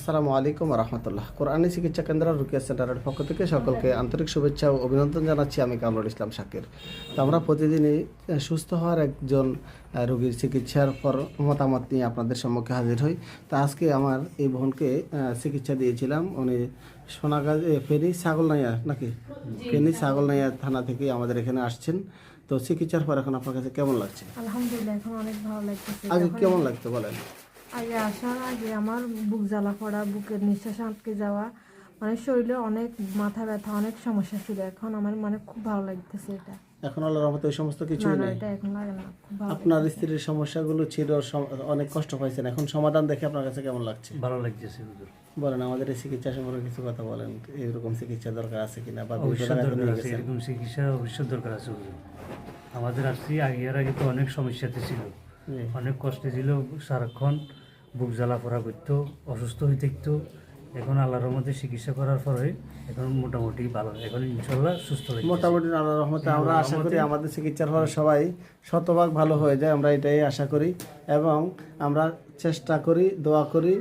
আসসালামু আলাইকুম রহমতুল্লাহ। কোরআনী চিকিৎসা কেন্দ্র রুকিয়া সেন্টারের পক্ষ থেকে সকলকে আন্তরিক শুভেচ্ছা ও অভিনন্দন জানাচ্ছি আমি কামরুল ইসলাম শাকির। তো আমরা প্রতিদিনই সুস্থ হওয়ার একজন রোগীর চিকিৎসার পর মতামত নিয়ে আপনাদের সম্মুখে হাজির হই। তো আজকে আমার এই বোনকে চিকিৎসা দিয়েছিলাম। উনি সোনাগাজ ফেনী ছাগলনাইয়া নাকি? ফেনী ছাগলনাইয়া থানা থেকে আমাদের এখানে আসছেন। তো চিকিৎসার পর এখন আপনার কাছে কেমন লাগছে? আলহামদুলিল্লাহ এখন অনেক ভালো লাগতেছে। আগে কেমন লাগতো বলেন? আগে আসার আগে আমার বুক জ্বালা পড়া বুকের নিঃশ্বাস আটকে যাওয়া মানে শরীরে অনেক মাথা ব্যথা অনেক সমস্যা ছিল। এখন আমার মানে খুব ভালো লাগতেছে এটা। এখন আল্লাহর রহমতে ওই সমস্ত না কিছুই নেই। এটা এখন লাগে না খুব ভালো আপনার স্ত্রীর সমস্যাগুলো ছিল অনেক কষ্ট পাইছেন। এখন সমাধান দেখে আপনার কাছে কেমন লাগছে? ভালো লাগতেছে হুজুর। বলেন আমাদের এই চিকিৎসা সম্পর্কে কিছু কথা বলেন। এরকম চিকিৎসা দরকার আছে কিনা বা অবশ্যই দরকার আছে এরকম চিকিৎসা অবশ্যই দরকার আছে হুজুর। আমাদের আসছি আগে এর আগে তো অনেক সমস্যাতে ছিল। অনেক কষ্টে ছিল সারাক্ষণ বুক জ্বালা পড়া করতো অসুস্থ হয়ে থাকতো। এখন আল্লাহর রহমতে চিকিৎসা করার পরে এখন মোটামুটি ভালো। এখন ইনশাল্লাহ সুস্থ হয়ে মোটামুটি আল্লাহ রহমতে আমরা আশা করি আমাদের চিকিৎসার পরে সবাই শতভাগ ভালো হয়ে যায় আমরা এটাই আশা করি। এবং আমরা চেষ্টা করি দোয়া করি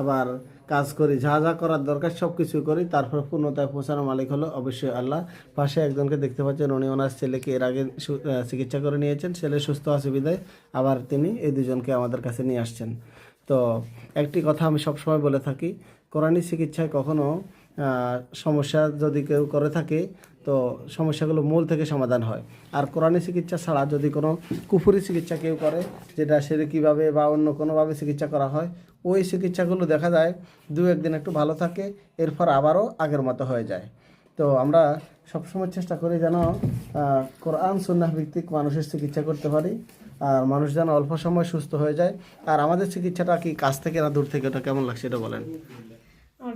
আবার কাজ করি, যা যা করার দরকার সব কিছু করি, তারপর পূর্ণতায় পৌঁছানোর মালিক হলো অবশ্যই আল্লাহ। পাশে একজনকে দেখতে পাচ্ছেন, উনি ওনার ছেলেকে এর আগে চিকিৎসা করে নিয়েছেন, ছেলে সুস্থ অসুবিধায় আবার তিনি এই দুজনকে আমাদের কাছে নিয়ে আসছেন। তো একটি কথা আমি সবসময় বলে থাকি কোরআনী চিকিৎসায় কখনও সমস্যা যদি কেউ করে থাকে তো সমস্যাগুলো মূল থেকে সমাধান হয়। আর কোরআনী চিকিৎসা ছাড়া যদি কোনো কুফুরি চিকিৎসা কেউ করে, যেটা সেটা কীভাবে বা অন্য কোনোভাবে চিকিৎসা করা হয়, ওই চিকিৎসাগুলো দেখা যায় দু একদিন একটু ভালো থাকে, এরপর আবারও আগের মতো হয়ে যায়। তো আমরা সবসময় চেষ্টা করি যেন কোরআন, সুন্নাহ ভিত্তিক মানুষের চিকিৎসা করতে পারি, আর মানুষ যেন অল্প সময় সুস্থ হয়ে যায়। আর আমাদের চিকিৎসাটা কি কাছ থেকে না দূর থেকে, ওটা কেমন লাগছে এটা বলেন।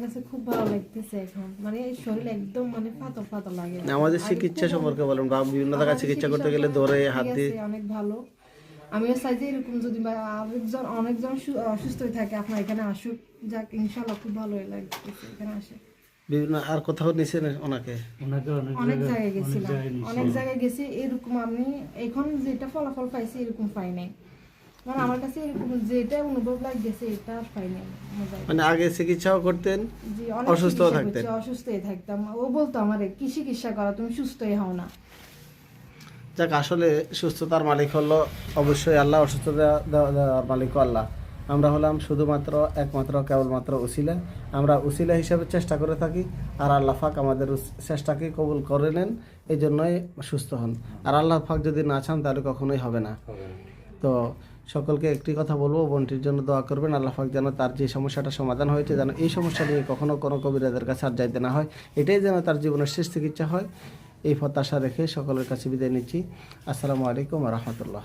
কাছে খুব ভালো লাগতেছে এখন। মানে শরীর একদম মানে পাতল পাতল লাগে। আমাদের চিকিৎসা সম্পর্কে বলেন বা বিভিন্ন জায়গায় চিকিৎসা করতে গেলে দৌড়ে হাত দিয়ে। অনেক ভালো। আমিও চাই যে এরকম যদি আরেকজন অনেকজন অসুস্থ হয়ে থাকে আপনার এখানে আসুক। যাক ইনশাল্লাহ খুব ভালোই লাগতেছে এখানে আসে। বিভিন্ন আর কোথাও নিছেন ওনাকে? অনেক অনেক জায়গায় জায়গায় গেছিলাম অনেক জায়গায় গেছি এরকম আমি এখন যেটা ফলাফল পাইছি এরকম পাই নাই। মানে আমার কাছে এরকম যেটা অনুভব লাগতেছে এটা পাই মানে আগে চিকিৎসাও করতেন চিকিৎসা থাকতেন? অসুস্থই থাকতাম। ও বলতো আমারে কি চিকিৎসা করা তুমি সুস্থই হও না। যাক আসলে সুস্থতার মালিক হলো অবশ্যই আল্লাহ অসুস্থতা দেওয়া- মালিকও আল্লাহ। আমরা হলাম শুধুমাত্র একমাত্র কেবলমাত্র উসিলা। আমরা উসিলা হিসাবে চেষ্টা করে থাকি আর আল্লাহ ফাক আমাদের চেষ্টাকে কবুল করে নেন এই জন্যই সুস্থ হন। আর আল্লাহ ফাক যদি না চান তাহলে কখনোই হবে না। তো সকলকে একটি কথা বলব, বোনটির জন্য দোয়া করবেন। আল্লাহ পাক যেন তার যে সমস্যাটা সমাধান হয়েছে, যেন এই সমস্যা নিয়ে কখনো কোনো কবিরাজের কাছে আর যাইতে না হয়। এটাই যেন তার জীবনের শেষ চিকিৎসা হয়। এই প্রত্যাশা রেখে সকলের কাছে বিদায় নিচ্ছি। আসসালামু আলাইকুম রহমতুল্লাহ।